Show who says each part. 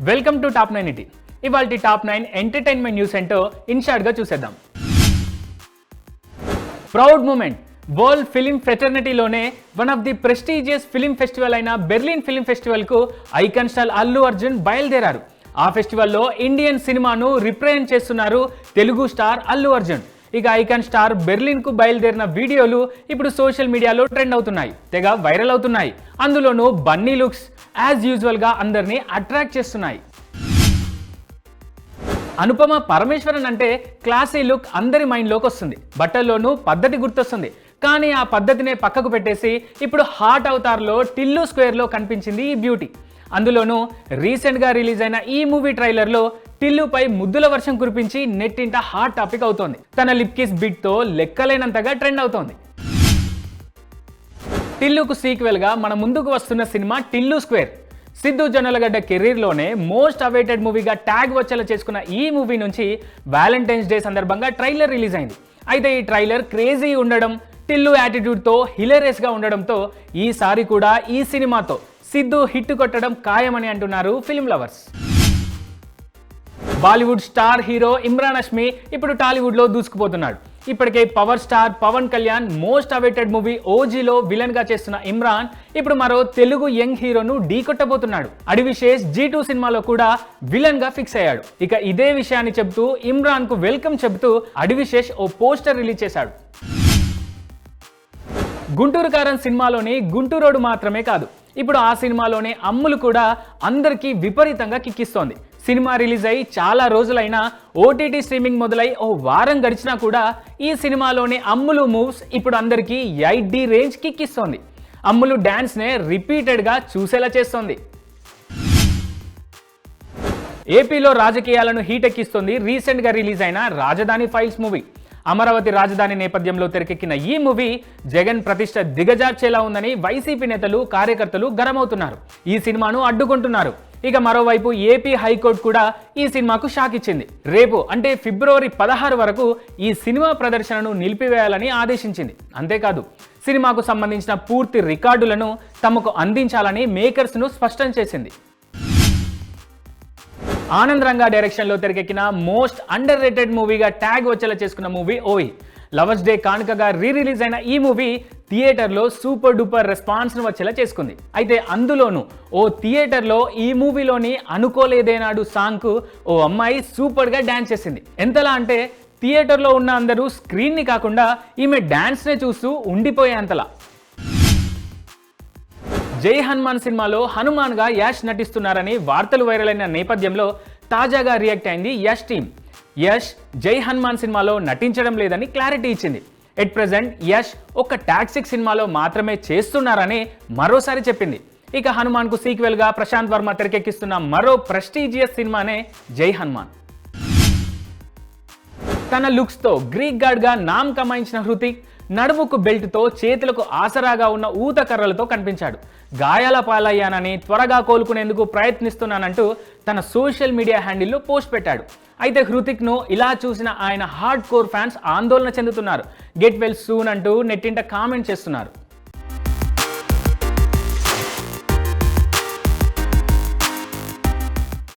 Speaker 1: Welcome to top nine ఇటీ ఇవాళ top nine entertainment news ఏంటో ఇన్షార్ట్గా చూసేద్దాం. Proud moment world film ఫ్రెటర్నిటీలోనే one of the prestigious film festival అయిన బెర్లిన్ ఫిలిం ఫెస్టివల్కు ఐకాన్ స్టార్ అల్లు అర్జున్ బయలుదేరారు. ఆ ఫెస్టివల్లో ఇండియన్ సినిమాను రిప్రజెంట్ చేస్తున్నారు తెలుగు స్టార్ అల్లు అర్జున్ ఇక ఐకాన్ స్టార్ బెర్లిన్కు బయలుదేరిన వీడియోలు ఇప్పుడు సోషల్ మీడియాలో ట్రెండ్ అవుతున్నాయి తెగ వైరల్ అవుతున్నాయి. అందులోనూ బన్నీ లుక్స్ యాజ్ యూజువల్గా అందరినీ అట్రాక్ట్ చేస్తున్నాయి. అనుపమ పరమేశ్వరన్ అంటే క్లాసీ లుక్ అందరి మైండ్లోకి వస్తుంది బట్టల్లోనూ పద్ధతి గుర్తొస్తుంది. కానీ ఆ పద్ధతినే పక్కకు పెట్టేసి ఇప్పుడు హాట్ అవతార్లో టిల్లు స్క్వేర్లో కనిపించింది ఈ బ్యూటీ. అందులోనూ రీసెంట్గా రిలీజ్ అయిన ఈ మూవీ ట్రైలర్లో టిల్లుపై ముద్దుల వర్షం కురిపించి నెట్టింట హాట్ టాపిక్ అవుతోంది. తన లిప్ కిస్ బిట్తో లెక్కలేనంతగా ట్రెండ్ అవుతోంది. టిల్లుకు సీక్వెల్గా మన ముందుకు వస్తున్న సినిమా టిల్లు స్క్వేర్. సిద్ధు జొన్నలగడ్డ కెరీర్లోనే మోస్ట్ అవైటెడ్ మూవీగా ట్యాగ్ వచ్చేలా చేసుకున్న ఈ మూవీ నుంచి వ్యాలంటైన్స్ డే సందర్భంగా ట్రైలర్ రిలీజ్ అయింది. అయితే ఈ ట్రైలర్ క్రేజీ ఉండడం టిల్లు యాటిట్యూడ్తో హిలరియస్గా ఉండడంతో ఈసారి కూడా ఈ సినిమాతో సిద్ధు హిట్ కొట్టడం ఖాయమని అంటున్నారు film lovers. Bollywood star hero Emraan Hashmi ఇప్పుడు టాలీవుడ్లో దూసుకుపోతున్నాడు. ఇప్పటికే power star Pawan Kalyan most awaited movie ఓజీలో విలన్గా చేస్తున్న ఇమ్రాన్ ఇప్పుడు మరో తెలుగు యంగ్ హీరోను ఢీకొట్టబోతున్నాడు అడివిశేష్ జీ టూ సినిమాలో కూడా విలన్గా ఫిక్స్ అయ్యాడు. ఇక ఇదే విషయాన్ని చెబుతూ ఇమ్రాన్కు వెల్కమ్ చెబుతూ అడివిశేష్ ఓ పోస్టర్ రిలీజ్ చేశాడు. గుంటూరు కారం సినిమాలోని గుంటూరోడు మాత్రమే కాదు ఇప్పుడు ఆ సినిమాలోనే అమ్ములు కూడా అందరికీ విపరీతంగా కిక్కిస్తోంది సినిమా రిలీజ్ అయ్యి చాలా రోజులైనా ఓటీటీ స్ట్రీమింగ్ మొదలై ఓ వారం గడిచినా కూడా ఈ సినిమాలోని అమ్ములు మూవ్స్ ఇప్పుడు అందరికీ ఎయిట్ డి రేంజ్ కిక్కిస్తోంది అమ్ములు డ్యాన్స్నే రిపీటెడ్గా చూసేలా చేస్తోంది. ఏపీలో రాజకీయాలను హీటెక్కిస్తుంది రీసెంట్గా రిలీజ్ అయిన రాజధాని ఫైల్స్ మూవీ. అమరావతి రాజధాని నేపథ్యంలో తెరకెక్కిన ఈ మూవీ జగన్ ప్రతిష్ట దిగజార్చేలా ఉందని వైసీపీ నేతలు కార్యకర్తలు గరమవుతున్నారు. ఈ సినిమాను అడ్డుకుంటున్నారు. ఇక మరోవైపు ఏపీ హైకోర్టు కూడా ఈ సినిమాకు షాక్ ఇచ్చింది రేపు అంటే ఫిబ్రవరి పదహారు వరకు ఈ సినిమా ప్రదర్శనను నిలిపివేయాలని ఆదేశించింది. అంతేకాదు సినిమాకు సంబంధించిన పూర్తి రికార్డులను తమకు అందించాలని మేకర్స్ను స్పష్టం చేసింది. ఆనంద్ రంగా డైరెక్షన్లో తెరకెక్కిన మోస్ట్ అండర్ రేటెడ్ మూవీగా ట్యాగ్ వచ్చేలా చేసుకున్న మూవీ ఓయి లవర్స్ డే కానుకగా రీ రిలీజ్ అయిన ఈ మూవీ థియేటర్లో సూపర్ డూపర్ రెస్పాన్స్ను వచ్చేలా చేసుకుంది. అయితే అందులోనూ ఓ థియేటర్లో ఈ మూవీలోని అనుకోలేదేనాడు సాంగ్కు ఓ అమ్మాయి సూపర్గా డ్యాన్స్ చేసింది. ఎంతలా అంటే థియేటర్లో ఉన్న అందరూ స్క్రీన్ని కాకుండా ఈమె డ్యాన్స్నే చూస్తూ ఉండిపోయేంతలా. జై హనుమాన్ సినిమాలో హనుమాన్గా యాష్ నటిస్తున్నారని వార్తలు వైరల్ అయిన నేపథ్యంలో తాజాగా రియాక్ట్ అయింది యష్ టీమ్ యష్ జై హనుమాన్ సినిమాలో నటించడం లేదని క్లారిటీ ఇచ్చింది. ఎట్ ప్రజెంట్ యష్ ఒక టాక్సిక్ సినిమాలో మాత్రమే చేస్తున్నారని మరోసారి చెప్పింది. ఇక హనుమాన్కు సీక్వెల్గా ప్రశాంత్ వర్మ తెరకెక్కిస్తున్న మరో ప్రెస్టీజియస్ సినిమానే జై హనుమాన్. తన లుక్స్తో గ్రీక్ గాడ్గా నామ్ కమాయించిన హృతిక్ నడుముకు బెల్ట్తో చేతులకు ఆసరాగా ఉన్న ఊత కర్రలతో కనిపించాడు. గాయాల పాలయ్యానని త్వరగా కోలుకునేందుకు ప్రయత్నిస్తున్నానంటూ తన సోషల్ మీడియా హ్యాండిల్లో పోస్ట్ పెట్టాడు. అయితే హృతిక్ను ఇలా చూసిన ఆయన హార్డ్ కోర్ ఫ్యాన్స్ ఆందోళన చెందుతున్నారు. గెట్ వెల్ సూన్ అంటూ నెట్టింట కామెంట్ చేస్తున్నారు.